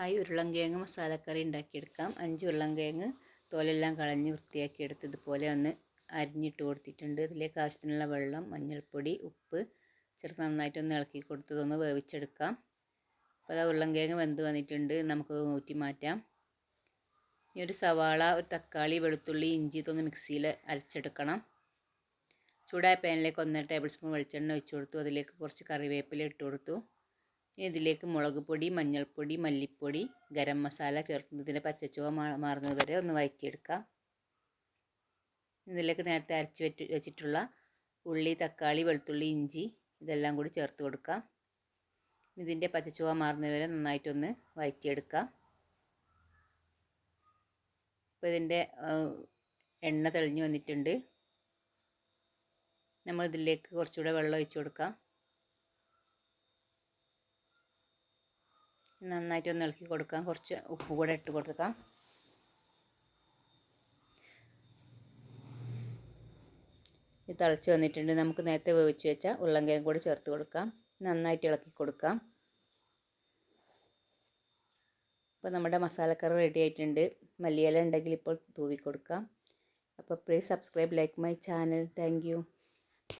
Hi ഉരുളൻകിഴങ്ങ് മസാലക്കറി ഉണ്ടാക്കിയെടുക്കാം. അഞ്ച് ഉരുളൻകിഴങ്ങ് തോലെല്ലാം കളഞ്ഞ് വൃത്തിയാക്കി എടുത്ത് ഇതുപോലെ ഒന്ന് അരിഞ്ഞിട്ട് കൊടുത്തിട്ടുണ്ട്. ഇതിലേക്ക് ആവശ്യത്തിനുള്ള വെള്ളം മഞ്ഞൾപ്പൊടി ഉപ്പ് ചേർത്ത് നന്നായിട്ടൊന്ന് ഇളക്കി കൊടുത്തതൊന്ന് വേവിച്ചെടുക്കാം. അപ്പോൾ അത് ഉരുളൻകിഴങ്ങ് വെന്ത് വന്നിട്ടുണ്ട്. നമുക്കത് ഊറ്റി മാറ്റാം. ഇനി ഒരു സവാള ഒരു തക്കാളി വെളുത്തുള്ളി ഇഞ്ചി ഇതൊന്ന് മിക്സിയിൽ അരച്ചെടുക്കണം. ചൂടായ പാനിലേക്ക് ഒന്നര ടേബിൾ സ്പൂൺ വെളിച്ചെണ്ണ ഒഴിച്ചു കൊടുത്തു. അതിലേക്ക് കുറച്ച് കറിവേപ്പില ഇട്ട് കൊടുത്തു. ഇതിലേക്ക് മുളക് പൊടി മഞ്ഞൾപ്പൊടി മല്ലിപ്പൊടി ഗരം മസാല ചേർക്കുന്നതിന്റെ പച്ചച്ചുവ മാറുന്നത് വരെ ഒന്ന് വഴറ്റിയെടുക്കാം. ഇതിലേക്ക് നേരത്തെ അരച്ച് വെച്ച് വെച്ചിട്ടുള്ള ഉള്ളി തക്കാളി വെളുത്തുള്ളി ഇഞ്ചി ഇതെല്ലാം കൂടി ചേർത്ത് കൊടുക്കാം. ഇതിന്റെ പച്ചച്ചുവ മാറുന്നത് വരെ നന്നായിട്ടൊന്ന് വഴറ്റിയെടുക്കാം. അപ്പോൾ ഇതിന്റെ എണ്ണ തെളിഞ്ഞു വന്നിട്ടുണ്ട്. നമ്മൾ ഇതിലേക്ക് കുറച്ചുകൂടെ വെള്ളം ഒഴിച്ചു കൊടുക്കാം. നന്നായിട്ട് ഒന്ന് ഇളക്കി കൊടുക്കാം. കുറച്ച് ഉപ്പ് കൂടെ ഇട്ട് കൊടുക്കാം. ഇത് തിളച്ച് വന്നിട്ടുണ്ട്. നമുക്ക് നേരത്തെ വേവിച്ച് വെച്ച ഉള്ളങ്കയും കൂടി ചേർത്ത് കൊടുക്കാം. നന്നായിട്ട് ഇളക്കി കൊടുക്കാം. അപ്പോൾ നമ്മുടെ മസാലക്കറി റെഡി ആയിട്ടുണ്ട്. മല്ലിയില ഉണ്ടെങ്കിൽ ഇപ്പോൾ തൂവി കൊടുക്കാം അപ്പോൾ please subscribe like my channel thank